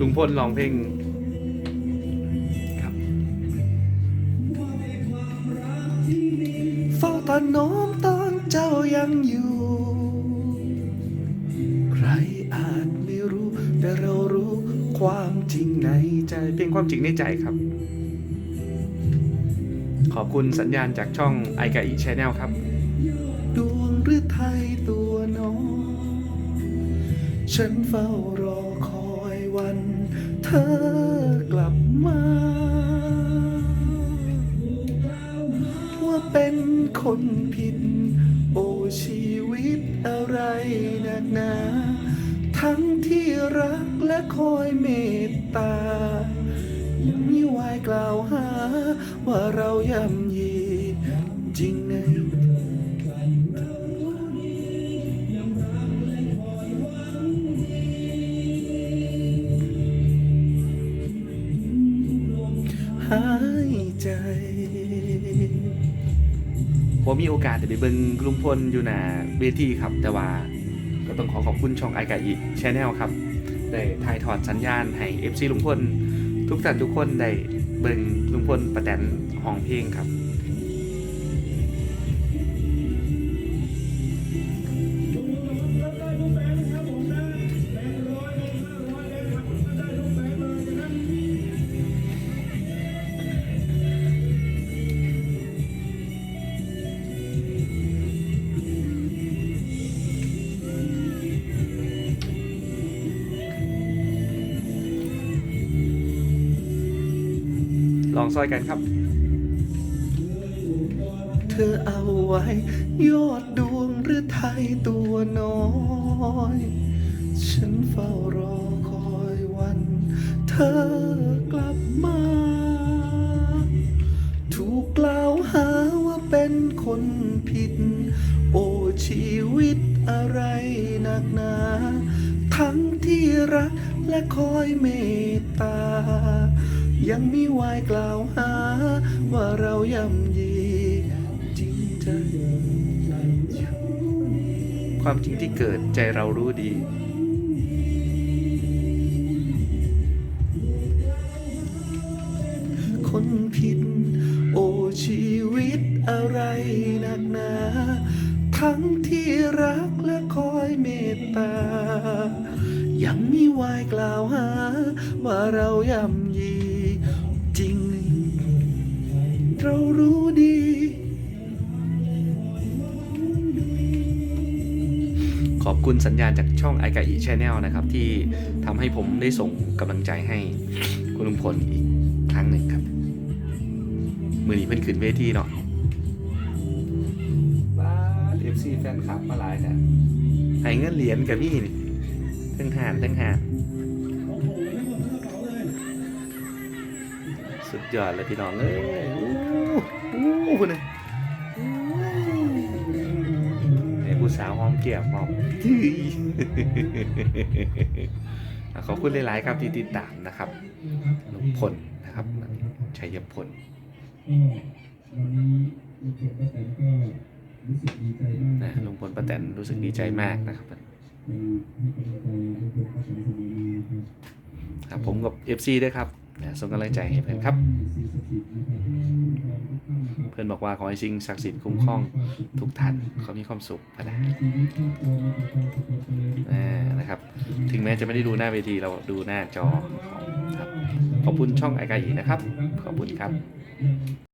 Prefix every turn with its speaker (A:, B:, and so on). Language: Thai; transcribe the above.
A: ลุงพลร้องเพลงครับเฝ้าตาน้อมตอนเจ้ายังอยู่ ใครอาจไม่รู้ แต่เรารู้ความจริงในใจ เพลงความจริงในใจครับ ขอบคุณสัญญาณจากช่องไอกาอีชแนลครับ ดวงหรือไทยตัวน้อง ฉันเฝ้ารอคอย วันเธอกลับมา ว่าเป็นคนผิด โอชีวิตอะไรหนักหนา ทั้งที่รักและคอยเมตตา ยังมีวายกล่าวหา ว่าเราย่ำยี หายใจผมมีโอกาสได้ไปเบิ่งลุงพลอยู่หนาเวทีครับ แต่ว่าก็ต้องขอขอบคุณช่องไอกาอีชแนลครับได้ถ่ายทอดสัญญาณให้ FC ลุงพลทุกท่านทุกคนได้เบิ่งลุงพลประแตนห้องเพลงครับ ลองซอยกันครับ เธอเอาไว้ ยอดดวงหรือไทยตัวน้อย ฉันเฝ้ารอคอยวัน เธอกลับมา ถูกกล่าวหาว่าเป็นคนผิด โอ้ชีวิตอะไรหนักหนา ทั้งที่รักและคอยเมตตา ยังมีวายกล่าวหา ว่าเราย่ำยีจริงใจความจริงที่เกิดใจเรารู้ดี คนผิด โอชีวิตอะไรหนักหนา ทั้งที่รักและคอยเมตตา ยังมีวายกล่าวหา ว่าเราย่ำยี อบคุณสัญญาณจากช่องไอกาอีชแนลนะครับ ที่ทำให้ผมได้ส่งกำลังใจให้คุณลุงพลอีกครั้งหนึ่งครับ มือนี้เพิ่นขึ้นเวทีเนาะบ้าเอฟซีแฟนคลับมาหลายนะให้เงินเหรียญกับพี่นี่ทั้งหานทั้งหานสุดยอดเลยพี่น้องเอ้ยอู้อู้คนนึง ผู้สาวหอมเกียบหอมอะขอบคุณหลาย ๆ ครับที่ติดตามนะครับลุงพลนะครับชัยพล
B: ก็วันนี้ลุงพลป้าแตนก็รู้สึกดีใจมาก
A: นะลุงพลป้าแตนรู้สึกดีใจมากนะครับ
B: เป็นให้กำลังใจลุงพลป้าแตนเสมอมาครับ
A: ครับผมกับ FC ด้วยครับนะส่งกำลังใจให้เพื่อนครับ พื่อนบอกว่าขอให้สิ่งศักดิ์สิทธิ์คุ้มครองทุกท่านเขามีความสุขพะนี่นะครับ ถึงแม้จะไม่ได้ดูหน้าเวทีเราดูหน้าจอครับขอบคุณช่องไอกาอีนะครับ ขอบคุณครับ